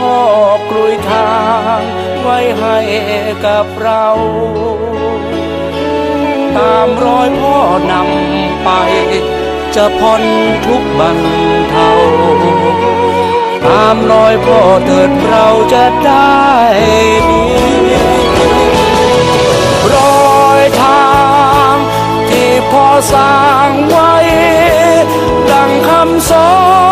พ่อกลุยทางไว้ให้กับเรา ตามรอยพ่อนำไป จะพ้นทุกบันเทาตามรอยพ่อเถิดเราจะได้ดีรอยทางที่พ่อสร้างไว้ ดังคำสอน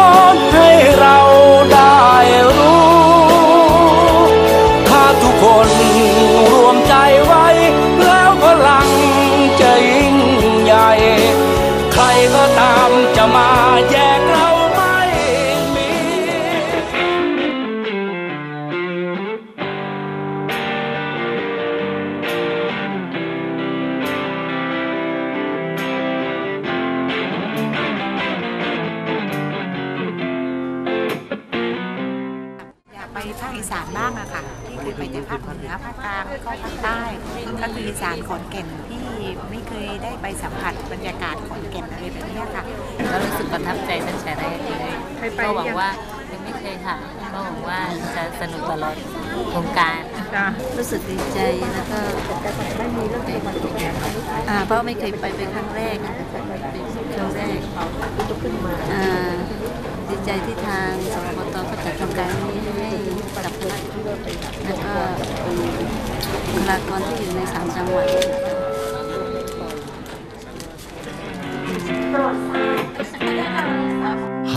วังว่ายังไม่เคยค่ะก็หวังว่าจะสนุกตลอดโครงการรู้สึกดีใจแล้วก็อ่าเพราะไม่เคยไปเป็นครั้งแรกเป็นครั้งแรกอ่าดีใจที่ทางสปตก็จัดโครงการนี้ให้กับคณะแล้วก็บุคลากรที่อยู่ในสามจังหวัดห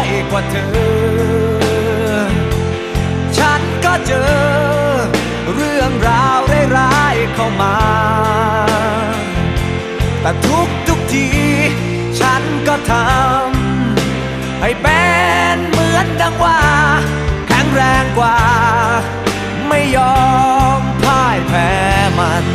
ย กว่าเธอ ฉันก็เจอ เรื่องราวร้ายๆเข้ามา แต่ทุกทุกที ฉันก็ทำ ให้เป็นเหมือนดังว่า แข็งแรงกว่า ไม่ยอมพ่ายแพ้มัน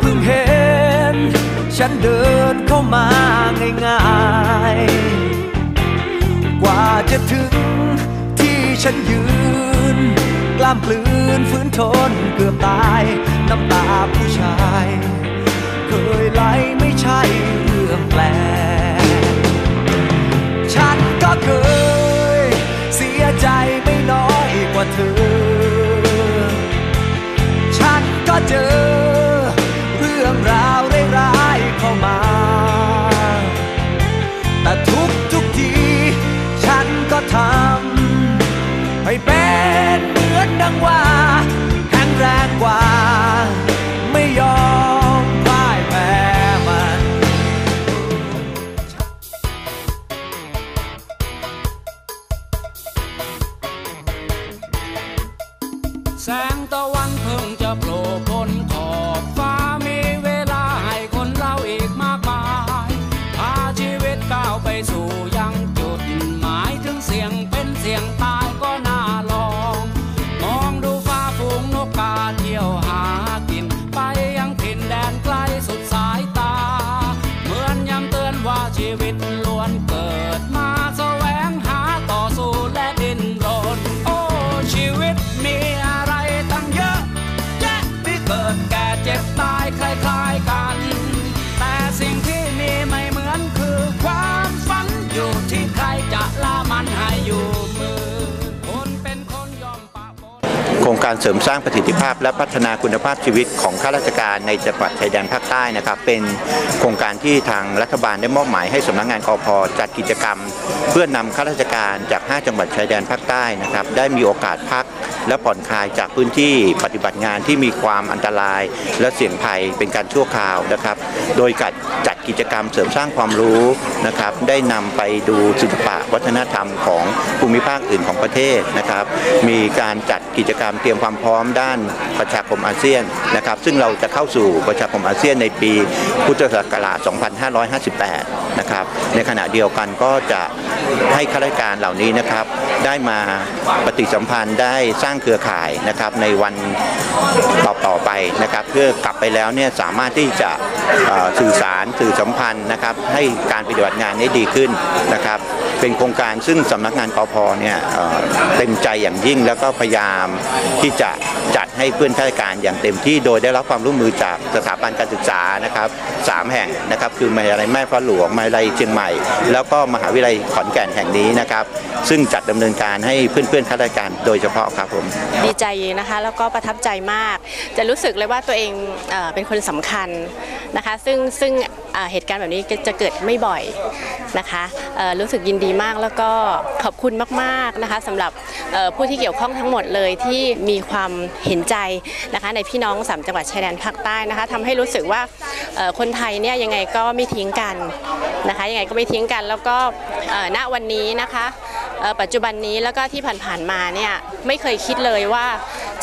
เพิ่งเห็น ฉันเดินเข้ามาง่ายๆ กว่าจะถึงที่ฉันยืน กล้ามปลืนฝืนทนเกือบตาย น้ำตาผู้ชาย เคยไหลไม่ใช่เรื่องแปลกฉันก็เคย เสียใจไม่น้อยกว่าเธอ ฉันก็เจอ การเสริมสร้างประสิทธิภาพ และพัฒนาคุณภาพชีวิตของข้าราชการในจังหวัดชายแดนภาคใต้นะครับ เป็นโครงการที่ทางรัฐบาลได้มอบหมายให้สำนักงานกอพจัดกิจกรรม เพื่อนำข้าราชการจาก 5 จังหวัดชายแดนภาคใต้นะครับ ได้มีโอกาสพักและผ่อนคลายจากพื้นที่ปฏิบัติงานที่มีความอันตราย และเสี่ยงภัยเป็นการชั่วคราวนะครับ โดยการจัดกิจกรรมเสริมสร้างความรู้นะครับ ได้นำไปดูศิลปะวัฒนธรรมของภูมิภาคอื่นของประเทศนะครับ มีการจัดกิจกรรมเตรียมียมความพร้อมด้านประชาคมอาเซียนนะครับ ซึ่งเราจะเข้าสู่ประชาคมอาเซียนในปีพุทธศักราช 2558 นะครับ ในขณะเดียวกันก็จะให้ข้าราชการเหล่านี้นะครับ ได้มาปฏิสัมพันธ์ได้สร้างเครือข่ายนะครับในวันต่อต่อๆไปนะครับเพื่อกลับไปแล้วเนี่ยสามารถที่จะสื่อสารสื่อสัมพันธ์นะครับให้การปฏิบัติงานนี้ดีขึ้นนะครับเป็นโครงการซึ่งสำนักงานกพเนี่ยเอ่อเต็มใจอย่างยิ่งแล้วก็พยายามที่จะจัดให้เพื่อนข้าราชการอย่างเต็มที่โดยได้รับความร่วมมือจากสถาบันการศึกษานะครับสามแห่งนะครับคือมหาวิทยาลัยแม่ฟ้าหลวงมหาวิทยาลัยเชียงใหม่ แล้วก็มหาวิทยาลัยขอนแก่นแห่งนี้นะครับ ซึ่งจัดดำเนินการให้เพื่อนๆข้าราชการโดยเฉพาะครับผมดีใจนะคะแล้วก็ประทับใจมาก จะรู้สึกเลยว่าตัวเองเอเป็นคนสำคัญนะคะซึ่งซึ่งเเหตุการณ์แบบนี้จะเกิดไม่บ่อยนะคะรู้สึกยินดีมากแล้วก็ขอบคุณมากๆนะคะสำหรับผู้ที่เกี่ยวข้องทั้งหมดเลยที่มีความเห็นใจนะคะในพี่น้องสามจังหวัดชายแดนภาคใต้นะคะทำให้รู้สึกว่าคนไทยเนี่ยยังไงก็ไม่ทิ้งกันนะคะยังไงก็ไม่ทิ้งกันแล้วก็ณวันนี้นะคะ ปัจจุบันนี้แล้วก็ที่ผ่านๆมาเนี่ยไม่เคยคิดเลยว่า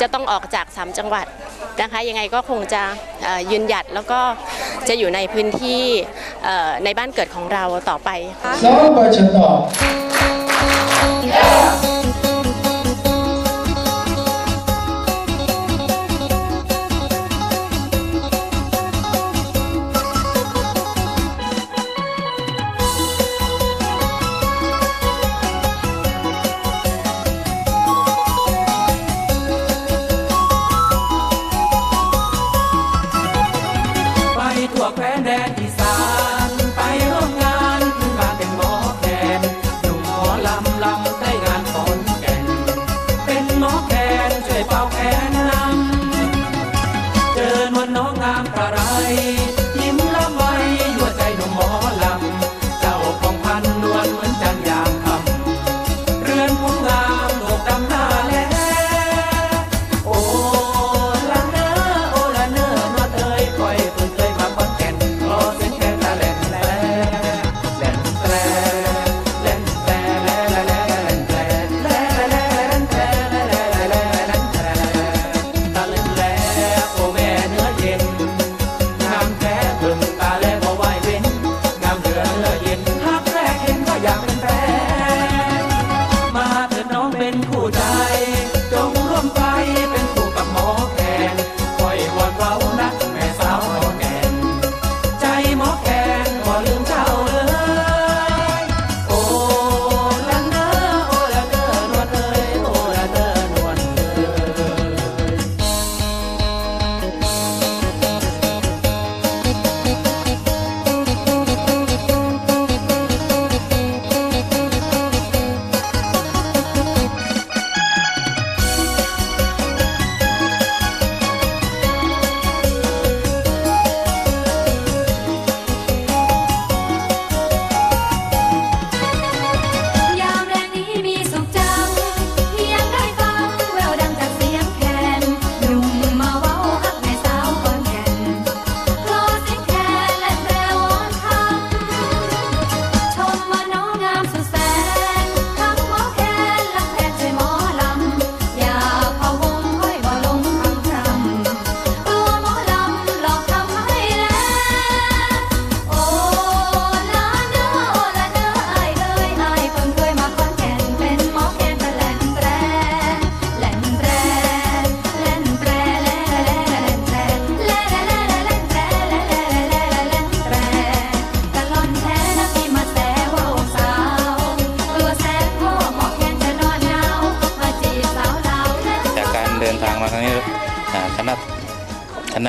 จะต้องออกจากสามจังหวัดนะคะยังไงก็คงจะยืนหยัดแล้วก็จะอยู่ในพื้นที่ในบ้านเกิดของเราต่อไปค่ะ Selamat baca tak? ไ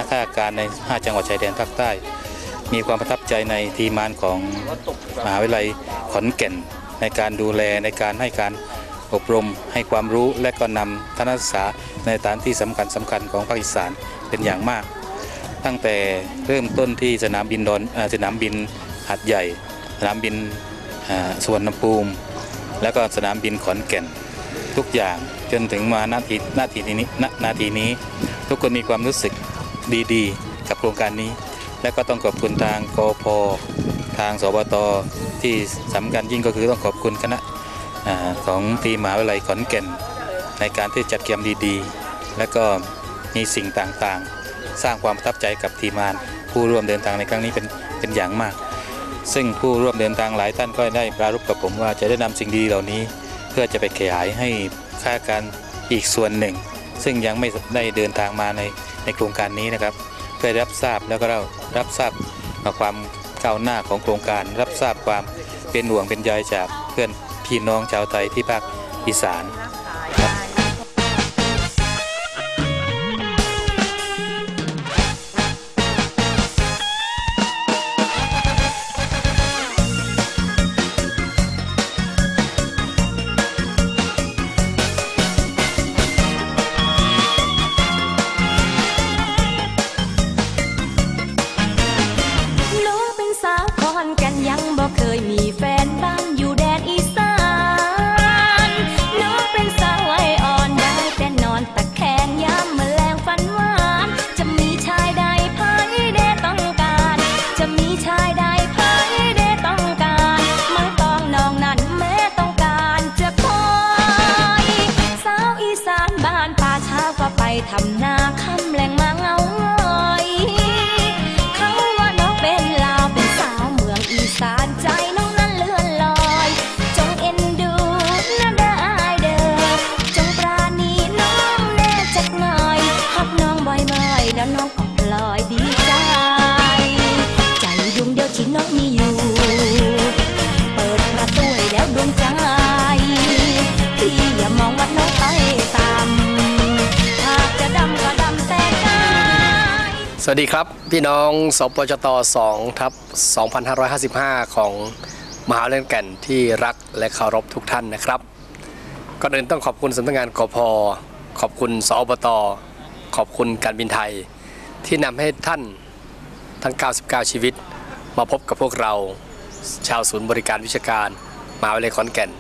ณะข้าราชการใน 5 จังหวัดชายแดนภาคใต้ มีความประทับใจในทีมงานของมหาวิทยาลัยขอนแก่น ในการดูแลในการให้การอบรม ให้ความรู้และก็นำทัศนศึกษาในสถานที่สำคัญสำคัญของภาคอีสานเป็นอย่างมาก ตั้งแต่เริ่มต้นที่สนามบินดอนสนามบินหัดใหญ่ สนามบินสุวรรณภูมิ แล้วก็สนามบินขอนแก่นทุกอย่างจนถึงมานาทีนาทีนี้นาทีนี้ ทุกคนมีความรู้สึก ดีๆ กับโครงการนี้ และก็ต้องขอบคุณทางกพทางสบตที่สำคัญยิ่งก็คือต้องขอบคุณคณะอของทีมมหาวิทยาลัยขอนแก่น ในการที่จัดเกียมดีๆ และก็มีสิ่งต่างๆ สร้างความประทับใจกับทีมงาน ผู้ร่วมเดินทางในครั้งนี้เป็นเป็นอย่างมาก ซึ่งผู้ร่วมเดินทางหลายท่านก็ได้ปรารภกับผมว่าจะได้นำสิ่งดีเหล่านี้ เพื่อจะไปขยายให้ค่าการอีกส่วนหนึ่ง ซึ่งยังไม่ได้เดินทางมาในในโครงการนี้นะครับ เพื่อรับทราบแล้วก็เรารับทราบความก้าวหน้าของโครงการ รับทราบความเป็นห่วงเป็นใยจากเพื่อนพี่น้องชาวไทยที่ภาคอีสาน วัสดีครับ พี่น้องสปจต2ทับ2555 ของมหาวิทยาลัยขอนแก่นที่รักและเคารพทุกท่านนะครับก่อนอื่นต้องขอบคุณสำนักงานกพขอบคุณสอบต ขอบคุณการบินไทย ที่นำให้ท่านทั้ง 99 ชีวิต มาพบกับพวกเรา ชาวศูนย์บริการวิชาการมหาวิทยาลัยขอนแก่น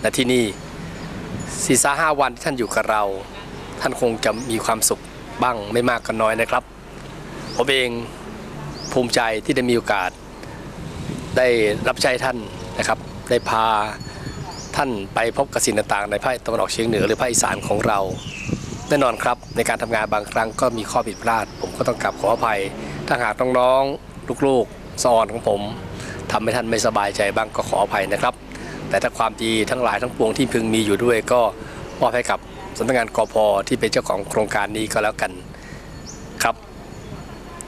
และที่นี่สีซาห้าวันที่ท่านอยู่กับเรา ท่านคงจะมีความสุขบ้างไม่มากก็น้อยนะครับ ผมเองภูมิใจที่ได้มีโอกาส ได้รับใช้ท่านนะครับ ได้พาท่านไปพบกับสิ่งต่างๆในภาคตะวันออกเฉียงเหนือหรือภาคอีสานของเรา แน่นอนครับในการทำงานบางครั้งก็มีข้อผิดพลาด ผมก็ต้องกลับขออภัย ถ้าหากน้องๆลูกๆสอนของผมทำให้ท่านไม่สบายใจบ้างก็ขออภัยนะครับ แต่ถ้าความดีทั้งหลายทั้งปวงที่พึงมีอยู่ด้วยก็มอบให้กับสำนักงานกพที่เป็นเจ้าของโครงการนี้ก็แล้วกัน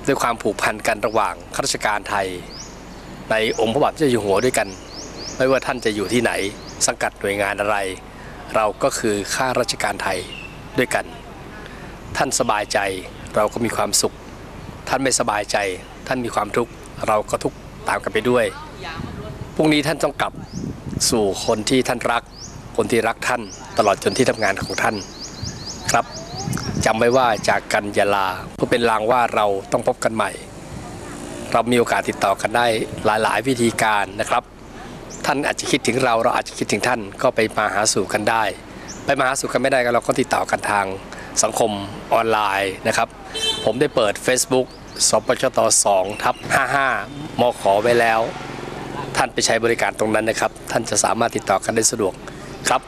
ด้วยความผูกพันกันระหว่างข้าราชการไทย ในองค์พระบาทเจ้าอยู่หัวด้วยกัน ไม่ว่าท่านจะอยู่ที่ไหน สังกัดหน่วยงานอะไร เราก็คือข้าราชการไทยด้วยกัน ท่านสบายใจเราก็มีความสุข ท่านไม่สบายใจ ท่านมีความทุกข์เราก็ทุกข์ตามกันไปด้วยพรุ่งนี้ท่านต้องกลับสู่คนที่ท่านรัก คนที่รักท่าน ตลอดจนที่ทำงานของท่าน ครับ จำไว้ว่าจากกันยาลาเพื่อเป็นลางว่าเราต้องพบกันใหม่ เรามีโอกาสติดต่อกันได้หลาย ๆ วิธีการนะครับ ท่านอาจจะคิดถึงเราเราอาจจะคิดถึงท่านก็ไปมาหาสู่กันได้ ไปมาหาสู่กันไม่ได้ก็เราก็ติดต่อกันทางสังคมออนไลน์นะครับ ผมได้เปิด Facebook สปชต2ทับ55มขอไว้แล้ว ท่านไปใช้บริการตรงนั้นนะครับ ท่านจะสามารถติดต่อกันได้สะดวกครับ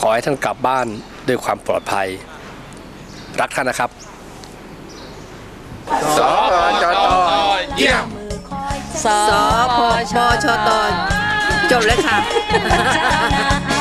ขอให้ท่านกลับบ้านด้วยความปลอดภัย รักท่านนะครับสจตเยี่ยมสพชชตจบเลยค่ะเจ้านาย